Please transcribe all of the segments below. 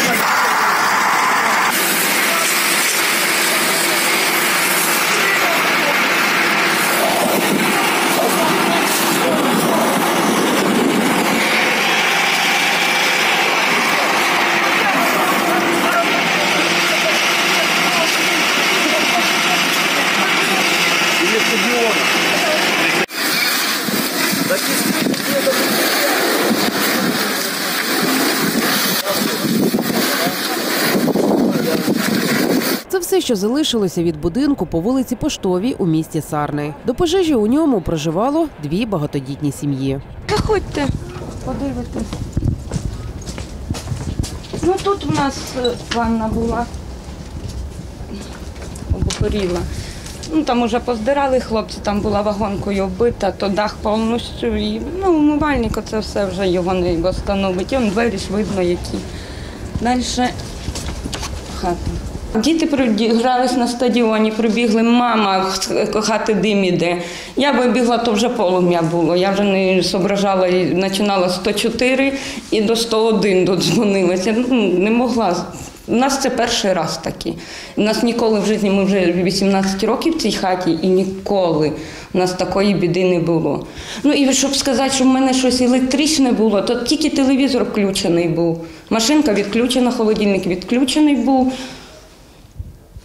Це все, що залишилося від будинку по вулиці Поштовій у місті Сарни. До пожежі у ньому проживало дві багатодітні сім'ї. Заходьте, подивитесь. Ну тут у нас е, ванна була. Обгоріла. Ну там уже поздирали хлопці, там була вагонкою вбита, то дах повністю. І, ну, умивальник це все вже його не встановить. І двері ж видно які. Далі хата. Діти грались на стадіоні, прибігли, мама хати дим іде. Я вибігла, то вже полум'я було. Я вже не зображала, починала 104 і до 101 додзвонилася. Ну, не могла. У нас це перший раз такий. У нас ніколи в житті, ми вже 18 років в цій хаті, і ніколи у нас такої біди не було. Ну і щоб сказати, що в мене щось електричне було, то тільки телевізор включений був. Машинка відключена, холодильник відключений був.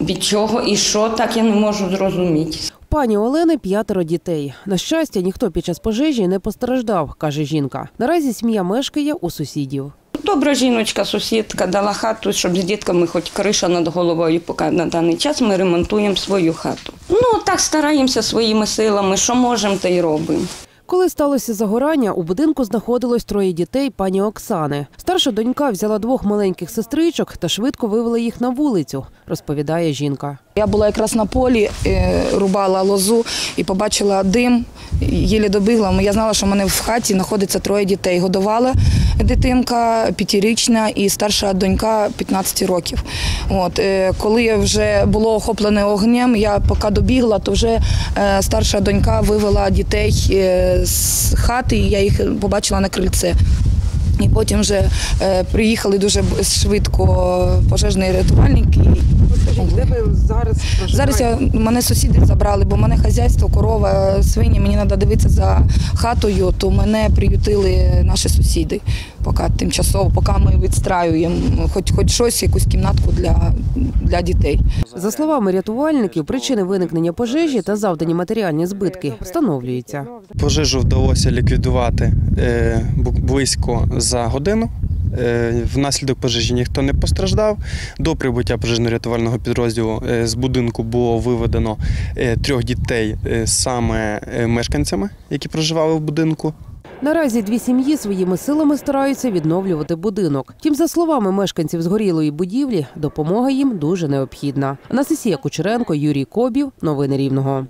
Від чого і що, так я не можу зрозуміти. Пані Олени п'ятеро дітей. На щастя, ніхто під час пожежі не постраждав, каже жінка. Наразі сім'я мешкає у сусідів. Добра жіночка, сусідка дала хату, щоб з дітками хоч криша над головою, поки на даний час ми ремонтуємо свою хату. Ну, так стараємося своїми силами, що можемо, те й робимо. Коли сталося загорання, у будинку знаходилось троє дітей пані Оксани. Старша донька взяла двох маленьких сестричок та швидко вивела їх на вулицю, розповідає жінка. Я була якраз на полі, е, рубала лозу і побачила дим. їлі добігла. Я знала, що в мене в хаті знаходиться троє дітей. Годувала дитинка п'ятирічна і старша донька 15 років. От е, коли вже було охоплене огнем, я поки добігла, то вже е, старша донька вивела дітей е, з хати, і я їх побачила на крильце. І потім вже е, приїхали дуже швидко пожежні рятувальники. Де ви зараз Зараз я, мене сусіди забрали, бо в мене хазяйство, корова, свині, мені треба дивитися за хатою, то мене приютили наші сусіди, поки тимчасово, поки ми відстраюємо хоч, хоч щось, якусь кімнатку для, для дітей. За словами рятувальників, причини виникнення пожежі та завдані матеріальні збитки встановлюються. Пожежу вдалося ліквідувати е, близько за годину. Е, Внаслідок пожежі ніхто не постраждав. До прибуття пожежно-рятувального підрозділу е, з будинку було виведено трьох дітей саме мешканцями, які проживали в будинку. Наразі дві сім'ї своїми силами стараються відновлювати будинок. Тим за словами мешканців згорілої будівлі, допомога їм дуже необхідна. Анастасія Кучеренко, Юрій Кобів. Новини Рівного.